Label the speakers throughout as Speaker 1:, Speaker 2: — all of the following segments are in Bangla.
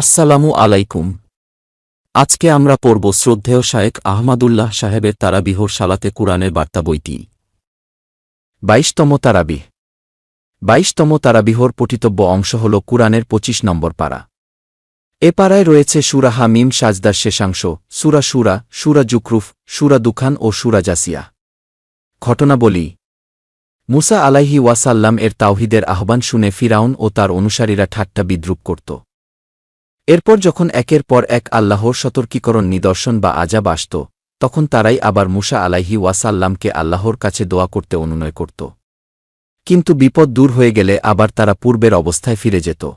Speaker 1: আসসালামু আলাইকুম। আজকে আমরা পড়ব শ্রদ্ধেয় শায়েক আহমাদুল্লাহ সাহেবের তারাবিহর সালাতে কুরআনের বার্তা বইটি। বাইশতম তারাবিহ। বাইশতম তারাবিহর পঠিতব্য অংশ হল কুরআনের পঁচিশ নম্বর পাড়া এ পাড়ায় রয়েছে সুরা হামিম সাজদার শেষাংশ, সুরা সুরা সুরা জুকরুফ, সুরা দুখান ও সুরা জাসিয়া। ঘটনা বলি মুসা আলাইহি ওয়াসাল্লাম এর তাওহিদের আহ্বান শুনে ফিরাউন ও তার অনুসারীরা ঠাট্টা বিদ্রুপ করত। এরপর যখন একের পর এক আল্লাহর সতর্কীকরণ নিদর্শন বা আজাব আসত, তখন তারাই আবার মুসা আলাইহি ওয়াসাল্লামকে আল্লাহর কাছে দোয়া করতে অনুনয় করত। কিন্তু বিপদ দূর হয়ে গেলে আবার তারা পূর্বের অবস্থায় ফিরে যেত।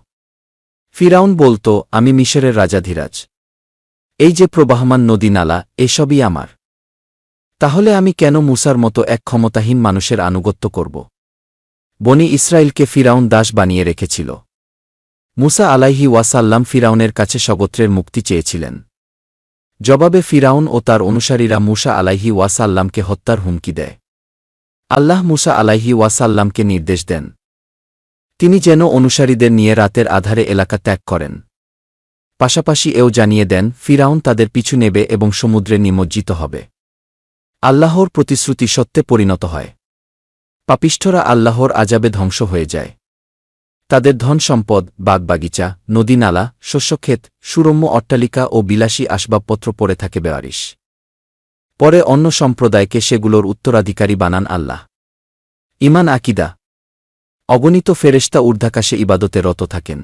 Speaker 1: ফিরাউন বলত, আমি মিশরের রাজাধিরাজ। এই যে প্রবাহমান নদী নালা, এসবই আমার। তাহলে আমি কেন মুসার মতো এক ক্ষমতাহীন মানুষের আনুগত্য করব? বনি ইসরায়েলকে ফিরাউন দাস বানিয়ে রেখেছিল। মুসা আলাইহি ওয়াসাল্লাম ফিরাউনের কাছে সগোত্রের মুক্তি চেয়েছিলেন। জবাবে ফিরাউন ও তার অনুসারীরা মুসা আলাইহি ওয়াসাল্লামকে হত্যার হুমকি দেয়। আল্লাহ মুসা আলাইহি ওয়াসাল্লামকে নির্দেশ দেন। তিনি যেন অনুসারীদের নিয়ে রাতের আধারে এলাকা ত্যাগ করেন। পাশাপাশি এও জানিয়ে দেন, ফিরাউন তাদের পিছু নেবে এবং সমুদ্রে নিমজ্জিত হবে। আল্লাহর প্রতিশ্রুতি সত্যে পরিণত হয়। পাপিষ্ঠরা আল্লাহর আজাবে ধ্বংস হয়ে যায়। তাদের ধন সম্পদ, বাগবাগিচা নদীনালা শস্যক্ষেত, সুরম্য অট্টালিকা ও বিলাসী আসবাবপত্র পড়ে থাকে বেয়ারিশ পরে অন্য সম্প্রদায়কে সেগুলোর উত্তরাধিকারী বানান আল্লাহ। ইমান আকিদা। অগণিত ফেরেস্তা ঊর্ধ্বাকাশে ইবাদতে রত থাকেন।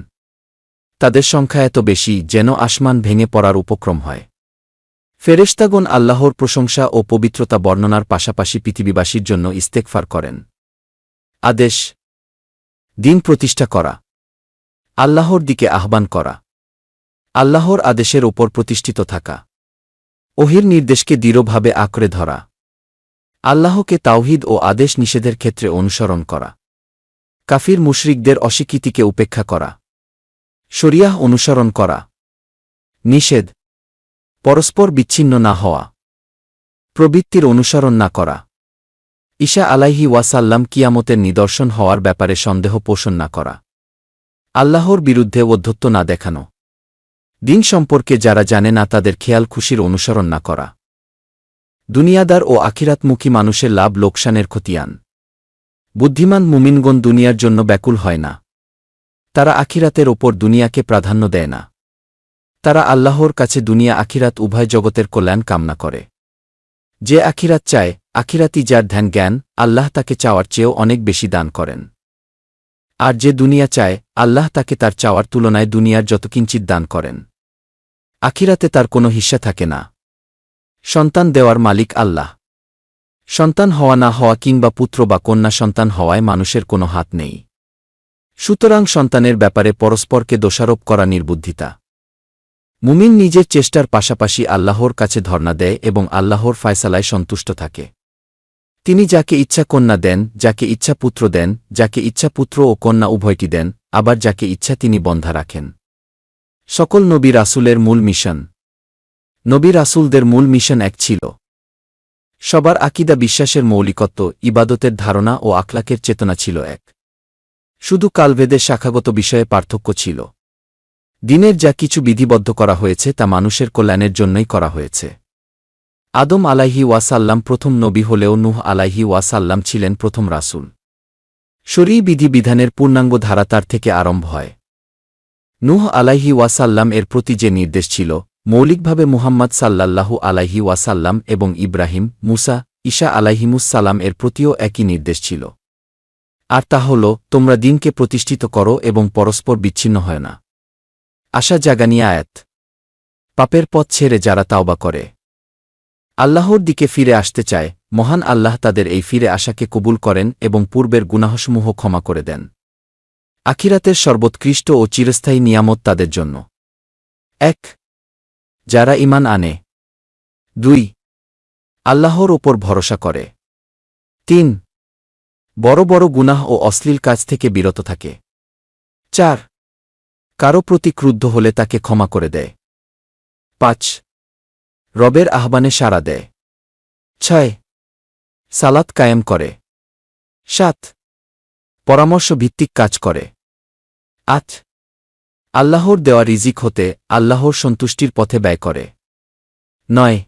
Speaker 1: তাদের সংখ্যা এত বেশি যেন আসমান ভেঙে পড়ার উপক্রম হয়। ফেরেশতাগণ আল্লাহর প্রশংসা ও পবিত্রতা বর্ণনার পাশাপাশি পৃথিবীবাসীর জন্য ইস্তেকফার করেন। আদেশ দিন প্রতিষ্ঠা করা। আল্লাহর দিকে আহ্বান করা। আল্লাহর আদেশের ওপর প্রতিষ্ঠিত থাকা। ওহির নির্দেশকে দৃঢ়ভাবে আঁকড়ে ধরা। আল্লাহকে তাওহিদ ও আদেশ নিষেধের ক্ষেত্রে অনুসরণ করা। কাফির মুশরিকদের অস্বীকৃতিকে উপেক্ষা করা। শরিয়াহ অনুসরণ করা। নিষেধ। পরস্পর বিচ্ছিন্ন না হওয়া। প্রবৃত্তির অনুসরণ না করা। ঈশা আলাইহি ওয়াসাল্লাম কিয়ামতের নিদর্শন হওয়ার ব্যাপারে সন্দেহ পোষণ না করা। আল্লাহর বিরুদ্ধে অধ্যত্ব না দেখানো। দিন সম্পর্কে যারা জানে না তাদের খেয়াল খুশির অনুসরণ না করা। দুনিয়াদার ও আখিরাতমুখী মানুষের লাভ লোকসানের খতিয়ান। বুদ্ধিমান মুমিনগণ দুনিয়ার জন্য ব্যাকুল হয় না। তারা আখিরাতের ওপর দুনিয়াকে প্রাধান্য দেয় না। তারা আল্লাহর কাছে দুনিয়া আখিরাত উভয় জগতের কল্যাণ কামনা করে। যে আখিরাত চায় আখিরাতি যার ধ্যান জ্ঞান, আল্লাহ তাকে চাওয়ার চেয়েও অনেক বেশি দান করেন। আর যে দুনিয়া চায়, আল্লাহ তাকে তার চাওয়ার তুলনায় দুনিয়ার যত কিঞ্চিত দান করেন। আখিরাতে তার কোনো হিস্সা থাকে না। সন্তান দেওয়ার মালিক আল্লাহ। সন্তান হওয়া না হওয়া কিংবা পুত্র বা কন্যা সন্তান হওয়ায় মানুষের কোনো হাত নেই। সুতরাং সন্তানের ব্যাপারে পরস্পরকে দোষারোপ করা নির্বুদ্ধিতা। মুমিন নিজের চেষ্টার পাশাপাশি আল্লাহর কাছে ধর্ণা দেয় এবং আল্লাহর ফায়সালায় সন্তুষ্ট থাকে। তিনি যাকে ইচ্ছা কন্যা দেন, যাকে ইচ্ছা পুত্র দেন, যাকে ইচ্ছা পুত্র ও কন্যা উভয়টি দেন, আবার যাকে ইচ্ছা তিনি বন্ধা রাখেন। সকল নবী রাসুলের মূল মিশন। নবী রাসুলদের মূল মিশন এক ছিল। সবার আকিদা বিশ্বাসের মৌলিকত্ব, ইবাদতের ধারণা ও আখলাকের চেতনা ছিল এক। শুধু কালভেদের শাখাগত বিষয়ে পার্থক্য ছিল। দিনের যা কিছু বিধিবদ্ধ করা হয়েছে তা মানুষের কল্যাণের জন্যই করা হয়েছে। আদম আলাইহি ওয়াসাল্লাম প্রথম নবী হলেও নুহ আলাইহি ওয়াসাল্লাম ছিলেন প্রথম রাসুল। শরী বিধিবিধানের পূর্ণাঙ্গ ধারা তার থেকে আরম্ভ হয়। নুহ আলাইহি ওয়াসাল্লাম এর প্রতি যে নির্দেশ ছিল, মৌলিকভাবে মুহাম্মদ সাল্লাল্লাহু আলাইহি ওয়াসাল্লাম এবং ইব্রাহিম, মুসা ঈশা আলাহিমুসাল্লাম এর প্রতিও একই নির্দেশ ছিল। আর তা হল, তোমরা দিনকে প্রতিষ্ঠিত করো এবং পরস্পর বিচ্ছিন্ন হয় না। আশা জাগানি আয়াত। পাপের পথ ছেড়ে যারা তাওবা করে। আল্লাহর দিকে ফিরে আসতে চায়, মহান আল্লাহ তাদের এই ফিরে আশাকে কবুল করেন এবং পূর্বের গুনাহসমূহ ক্ষমা করে দেন। আখিরাতের সর্বোৎকৃষ্ট ও চিরস্থায়ী নিয়ামত তাদের জন্য। এক, যারা ইমান আনে। দুই, আল্লাহর ওপর ভরসা করে। তিন, বড় বড় গুনাহ ও অশ্লীল কাজ থেকে বিরত থাকে। চার, কারও প্রতি ক্রুদ্ধ হলে তাকে ক্ষমা করে দেয়। পাঁচ রবের আহ্বানে সাড়া দেয়। ছয়, সালাত কায়েম করে। সাত, পরামর্শ ভিত্তিক কাজ করে। আট, আল্লাহর দেওয়া রিজিক হতে আল্লাহর সন্তুষ্টির পথে ব্যয় করে। নয়,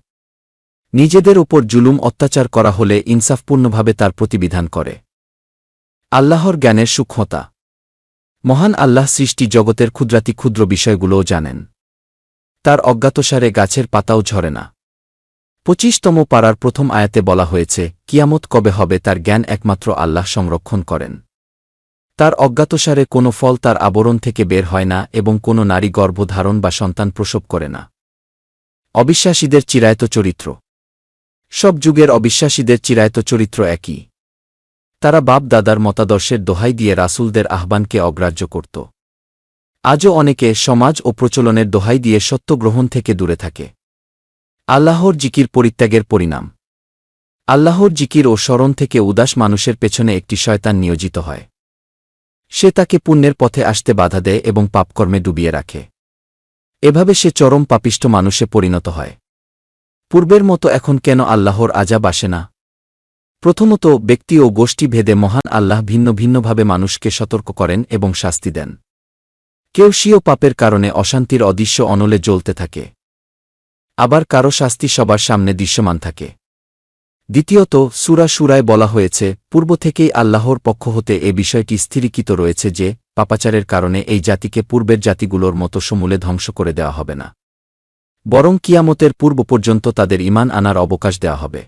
Speaker 1: নিজেদের ওপর জুলুম অত্যাচার করা হলে ইনসাফপূর্ণভাবে তার প্রতিবিধান করে। আল্লাহর জ্ঞানের সূক্ষ্মতা। মহান আল্লাহ সৃষ্টি জগতের ক্ষুদ্রাতি ক্ষুদ্র বিষয়গুলোও জানেন। তার অজ্ঞাতসারে গাছের পাতাও ঝরে না। পঁচিশতম পাড়ার প্রথম আয়াতে বলা হয়েছে, কিয়ামত কবে হবে তার জ্ঞান একমাত্র আল্লাহ সংরক্ষণ করেন। তার অজ্ঞাতসারে কোনো ফল তার আবরণ থেকে বের হয় না এবং কোনো নারী গর্ভধারণ বা সন্তান প্রসব করে না। অবিশ্বাসীদের চিরায়ত চরিত্র। সব যুগের অবিশ্বাসীদের চিরায়ত চরিত্র একই। তারা বাপ দাদার মতাদর্শের দোহাই দিয়ে রাসূলদের আহ্বানকে অগ্রাহ্য করত। আজও অনেকে সমাজ ও প্রচলনের দোহাই দিয়ে সত্য গ্রহণ থেকে দূরে থাকে। আল্লাহর জিকির পরিত্যাগের পরিণাম। আল্লাহর জিকির ও স্মরণ থেকে উদাস মানুষের পেছনে একটি শয়তান নিয়োজিত হয়। সে তাকে পুণ্যের পথে আসতে বাধা দেয় এবং পাপকর্মে ডুবিয়ে রাখে। এভাবে সে চরম পাপিষ্ট মানুষে পরিণত হয়। পূর্বের মতো এখন কেন আল্লাহর আজাব আসে না? প্রথমত ব্যক্তি ও গোষ্ঠী ভেদে মহান আল্লাহ ভিন্ন ভিন্নভাবে মানুষকে সতর্ক করেন এবং শাস্তি দেন। কেউ স্বীয় পাপের কারণে অশান্তির অদৃশ্য অনলে জ্বলতে থাকে। আবার কারও শাস্তি সবার সামনে দৃশ্যমান থাকে। দ্বিতীয়ত, সুরা সুরায় বলা হয়েছে, পূর্ব থেকেই আল্লাহর পক্ষ হতে এ বিষয়টি স্থিরীকৃত রয়েছে যে, পাপাচারের কারণে এই জাতিকে পূর্বের জাতিগুলোর মতো সমূলে ধ্বংস করে দেওয়া হবে না। বরং কিয়ামতের পূর্ব পর্যন্ত তাদের ইমান আনার অবকাশ দেওয়া হবে।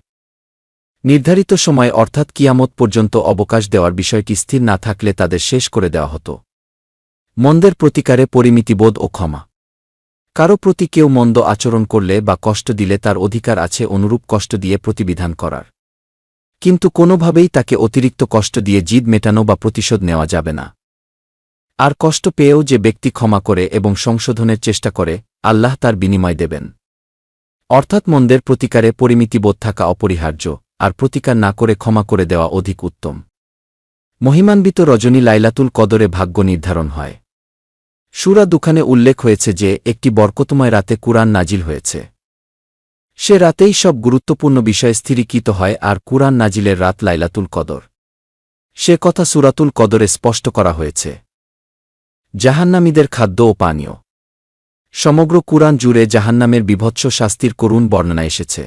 Speaker 1: নির্ধারিত সময় অর্থাৎ কিয়ামত পর্যন্ত অবকাশ দেওয়ার বিষয়টি স্থির না থাকলে তাদের শেষ করে দেওয়া হতো। মন্দের প্রতিকারে পরিমিতিবোধ ও ক্ষমা। কারও প্রতি কেউ মন্দ আচরণ করলে বা কষ্ট দিলে তার অধিকার আছে অনুরূপ কষ্ট দিয়ে প্রতিবিধান করার। কিন্তু কোনোভাবেই তাকে অতিরিক্ত কষ্ট দিয়ে জিদ মেটানো বা প্রতিশোধ নেওয়া যাবে না। আর কষ্ট পেয়েও যে ব্যক্তি ক্ষমা করে এবং সংশোধনের চেষ্টা করে, আল্লাহ তার বিনিময় দেবেন। অর্থাৎ মন্দের প্রতিকারে পরিমিতিবোধ থাকা অপরিহার্য, আর প্রতিকার না করে ক্ষমা করে দেওয়া অধিক উত্তম। মহিমান্বিত রজনী লাইলাতুল কদরে ভাগ্য নির্ধারণ হয়। সুরা দুখানে উল্লেখ হয়েছে যে, একটি বরকতময় রাতে কুরআন নাজিল হয়েছে। সে রাতেই সব গুরুত্বপূর্ণ বিষয় স্থিরীকৃত হয় আর কুরআন নাজিলের রাত লাইলাতুল কদর। সে কথা সুরাতুল কদরে স্পষ্ট করা হয়েছে। জাহান্নামীদের খাদ্য ও পানীয়। সমগ্র কুরআন জুড়ে জাহান্নামের বিভৎস শাস্তির করুণ বর্ণনা এসেছে।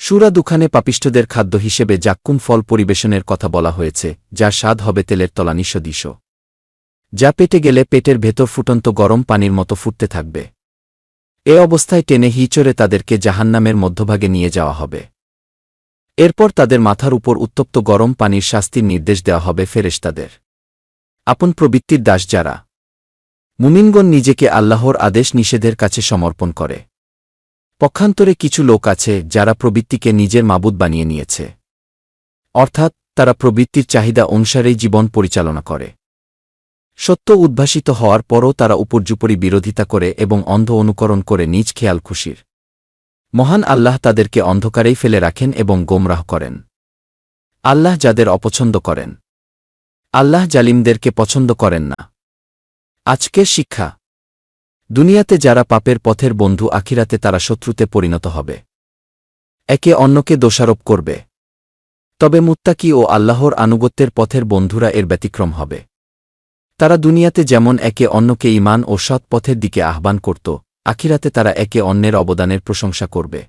Speaker 1: সুরা দুখানে পাপিষ্ঠদের খাদ্য হিসেবে জাক্কুম ফল পরিবেশনের কথা বলা হয়েছে যা স্বাদ হবে তেলের তলানি সদৃশ যা পেটে গেলে পেটের ভেতর ফুটন্ত গরম পানির মতো ফুটতে থাকবে। এ অবস্থায় টেনে হিচড়ে তাদেরকে জাহান্নামের মধ্যভাগে নিয়ে যাওয়া হবে। এরপর তাদের মাথার উপর উত্তপ্ত গরম পানির শাস্তির নির্দেশ দেওয়া হবে ফেরেশতাদের। আপন প্রবৃত্তির দাস যারা। মুমিনগণ নিজেকে আল্লাহর আদেশ নিষেধের কাছে সমর্পণ করে। পক্ষান্তরে কিছু লোক আছে যারা প্রবৃত্তিকে নিজের মাবুদ বানিয়ে নিয়েছে। অর্থাৎ তারা প্রবৃত্তির চাহিদা অনুসারেই জীবন পরিচালনা করে। সত্য উদ্ভাসিত হওয়ার পরও তারা উপর্যুপরি বিরোধিতা করে এবং অন্ধ অনুকরণ করে নিজ খেয়াল খুশির। মহান আল্লাহ তাদেরকে অন্ধকারেই ফেলে রাখেন এবং গোমরাহ করেন। আল্লাহ যাদের অপছন্দ করেন। আল্লাহ জালিমদেরকে পছন্দ করেন না। আজকের শিক্ষা। দুনিয়াতে যারা পাপের পথের বন্ধু, আখিরাতে তারা শত্রুতে পরিণত হবে। একে অন্যকে দোষারোপ করবে। তবে মুত্তাকি ও আল্লাহর আনুগত্যের পথের বন্ধুরা এর ব্যতিক্রম হবে। তারা দুনিয়াতে যেমন একে অন্যকে ইমান ও সৎ পথের দিকে আহ্বান করত, আখিরাতে তারা একে অন্যের অবদানের প্রশংসা করবে।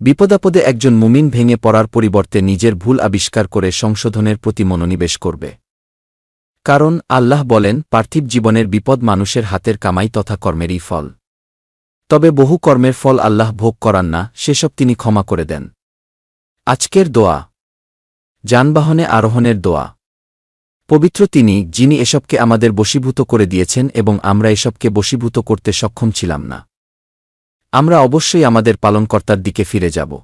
Speaker 1: বিপদাপদে একজন মুমিন ভেঙে পড়ার পরিবর্তে নিজের ভুল আবিষ্কার করে সংশোধনের প্রতি মনোনিবেশ করবে। কারণ আল্লাহ বলেন, পার্থিব জীবনের বিপদ মানুষের হাতের কামাই তথা কর্মেরই ফল। তবে বহু কর্মের ফল আল্লাহ ভোগ করান না, সেসব তিনি ক্ষমা করে দেন। আজকের দোয়া। যানবাহনে আরোহণের দোয়া। পবিত্র তিনি, যিনি এসবকে আমাদের বশীভূত করে দিয়েছেন এবং আমরা এসবকে বশীভূত করতে সক্ষম ছিলাম না। আমরা অবশ্যই আমাদের পালনকর্তার দিকে ফিরে যাব।